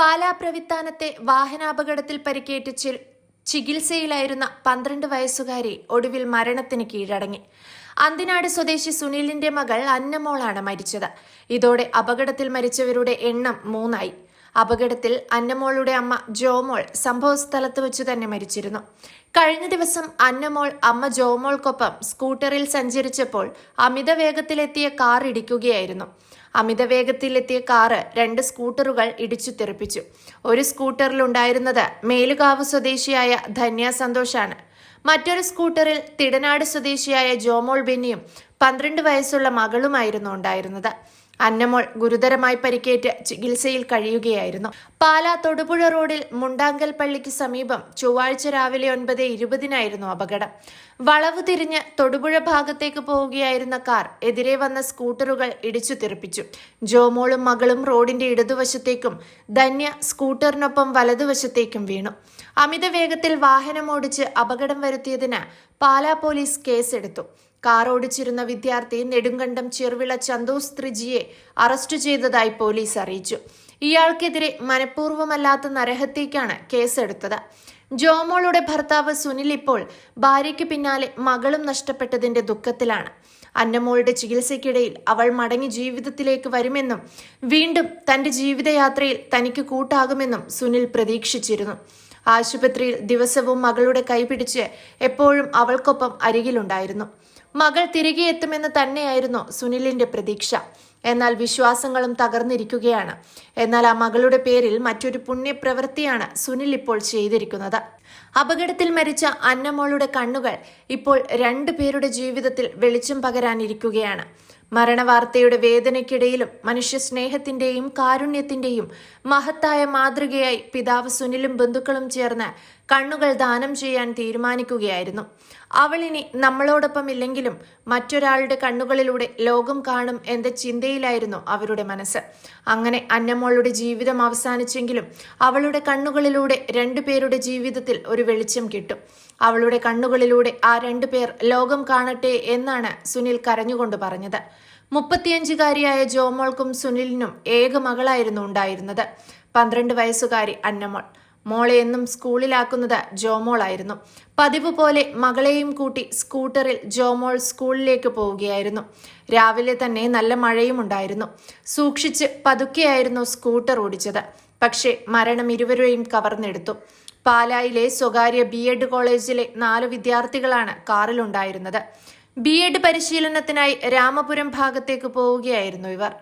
പാലാ പ്രവിത്താനത്തെ വാഹനാപകടത്തിൽ പരിക്കേറ്റ് ചികിത്സയിലായിരുന്ന പന്ത്രണ്ട് വയസ്സുകാരി ഒടുവിൽ മരണത്തിന് കീഴടങ്ങി. അന്തിനാട് സ്വദേശി സുനിലിന്റെ മകൾ അന്നമോളാണ് മരിച്ചത്. ഇതോടെ അപകടത്തിൽ മരിച്ചവരുടെ എണ്ണം മൂന്നായി. അപകടത്തിൽ അന്നമോളുടെ അമ്മ ജോമോൾ സംഭവ സ്ഥലത്ത് വെച്ച് തന്നെ മരിച്ചിരുന്നു. കഴിഞ്ഞ ദിവസം അന്നമോൾ അമ്മ ജോമോൾക്കൊപ്പം സ്കൂട്ടറിൽ സഞ്ചരിച്ചപ്പോൾ അമിത വേഗത്തിലെത്തിയ കാർ ഇടിക്കുകയായിരുന്നു. അമിത വേഗത്തിലെത്തിയ കാറ് രണ്ട് സ്കൂട്ടറുകൾ ഇടിച്ചു തെറിപ്പിച്ചു. ഒരു സ്കൂട്ടറിലുണ്ടായിരുന്നത് മേലുകാവ് സ്വദേശിയായ ധന്യ സന്തോഷാണ്. മറ്റൊരു സ്കൂട്ടറിൽ തിടനാട് സ്വദേശിയായ ജോമോൾ ബെന്നിയും പന്ത്രണ്ട് വയസ്സുള്ള മകളുമായിരുന്നു ഉണ്ടായിരുന്നത്. അന്നമോൾ ഗുരുതരമായി പരിക്കേറ്റ് ചികിത്സയിൽ കഴിയുകയായിരുന്നു. പാലാ തൊടുപുഴ റോഡിൽ മുണ്ടാങ്കൽ പള്ളിക്ക് സമീപം ചൊവ്വാഴ്ച രാവിലെ ഒൻപത് ഇരുപതിനായിരുന്നു അപകടം. വളവ് തിരിഞ്ഞ് തൊടുപുഴ ഭാഗത്തേക്ക് പോവുകയായിരുന്ന കാർ എതിരെ വന്ന സ്കൂട്ടറുകൾ ഇടിച്ചു തെറിപ്പിച്ചു. ജോമോളും മകളും റോഡിന്റെ ഇടതുവശത്തേക്കും ധന്യ സ്കൂട്ടറിനൊപ്പം വലതുവശത്തേക്കും വീണു. അമിത വേഗത്തിൽ വാഹനമോടിച്ച് അപകടം വരുത്തിയതിന് പാലാ പോലീസ് കേസെടുത്തു. കാർ ഓടിച്ചിരുന്ന വിദ്യാർത്ഥി നെടുങ്കണ്ടം ചെറുവിള ചന്തോസ് ത്രിജിയെ അറസ്റ്റ് ചെയ്തതായി പോലീസ് അറിയിച്ചു. ഇയാൾക്കെതിരെ മനഃപൂർവമല്ലാത്ത നരഹത്യക്കാണ് കേസെടുത്തത്. ജോമോളുടെ ഭർത്താവ് സുനിൽ ഇപ്പോൾ ഭാര്യയ്ക്ക് പിന്നാലെ മകളും നഷ്ടപ്പെട്ടതിന്റെ ദുഃഖത്തിലാണ്. അന്നമോളുടെ ചികിത്സയ്ക്കിടയിൽ അവൾ മടങ്ങി ജീവിതത്തിലേക്ക് വരുമെന്നും വീണ്ടും തന്റെ ജീവിതയാത്രയിൽ തനിക്ക് കൂട്ടാകുമെന്നും സുനിൽ പ്രതീക്ഷിച്ചിരുന്നു. ആശുപത്രിയിൽ ദിവസവും മകളുടെ കൈപിടിച്ച് എപ്പോഴും അവൾക്കൊപ്പം അരികിലുണ്ടായിരുന്നു. മകൾ തിരികെ എത്തുമെന്ന് തന്നെയായിരുന്നു സുനിലിന്റെ പ്രതീക്ഷ. എന്നാൽ വിശ്വാസങ്ങളും തകർന്നിരിക്കുകയാണ്. എന്നാൽ ആ മകളുടെ പേരിൽ മറ്റൊരു പുണ്യപ്രവൃത്തിയാണ് സുനിൽ ഇപ്പോൾ ചെയ്തിരിക്കുന്നത്. അപകടത്തിൽ മരിച്ച അന്നമോളുടെ കണ്ണുകൾ ഇപ്പോൾ രണ്ടു പേരുടെ ജീവിതത്തിൽ വെളിച്ചം പകരാനിരിക്കുകയാണ്. മരണവാർത്തയുടെ വേദനയ്ക്കിടയിലും മനുഷ്യ സ്നേഹത്തിന്റെയും കാരുണ്യത്തിന്റെയും മഹത്തായ മാതൃകയായി പിതാവ് സുനിലും ബന്ധുക്കളും ചേർന്ന് കണ്ണുകൾ ദാനം ചെയ്യാൻ തീരുമാനിക്കുകയായിരുന്നു. അവളിനി നമ്മളോടൊപ്പം ഇല്ലെങ്കിലും മറ്റൊരാളുടെ കണ്ണുകളിലൂടെ ലോകം കാണും എന്ന ചിന്തയിലായിരുന്നു അവരുടെ മനസ്സ്. അങ്ങനെ അന്നമോളുടെ ജീവിതം അവസാനിച്ചെങ്കിലും അവളുടെ കണ്ണുകളിലൂടെ രണ്ടുപേരുടെ ജീവിതത്തിൽ ഒരു വെളിച്ചം കിട്ടും. അവളുടെ കണ്ണുകളിലൂടെ ആ രണ്ടു പേർ ലോകം കാണട്ടെ എന്നാണ് സുനിൽ കരഞ്ഞുകൊണ്ട് പറഞ്ഞത്. മുപ്പത്തിയഞ്ചുകാരിയായ ജോമോൾക്കും സുനിലിനും ഏക മകളായിരുന്നു ഉണ്ടായിരുന്നത്. പന്ത്രണ്ട് വയസ്സുകാരി അന്നമോൾ. മോളെ എന്നും സ്കൂളിലാക്കുന്നത് ജോമോളായിരുന്നു. പതിവ് പോലെ മകളെയും കൂട്ടി സ്കൂട്ടറിൽ ജോമോൾ സ്കൂളിലേക്ക് പോവുകയായിരുന്നു. രാവിലെ തന്നെ നല്ല മഴയും ഉണ്ടായിരുന്നു. സൂക്ഷിച്ച് പതുക്കെയായിരുന്നു സ്കൂട്ടർ ഓടിച്ചത്. പക്ഷേ മരണം ഇരുവരെയും കവർന്നെടുത്തു. പാലായിലെ സ്വകാര്യ ബി എഡ് കോളേജിലെ നാല് വിദ്യാർത്ഥികളാണ് കാറിലുണ്ടായിരുന്നത്. ബി എഡ് പരിശീലനത്തിനായി രാമപുരം ഭാഗത്തേക്ക് പോവുകയായിരുന്നു ഇവർ.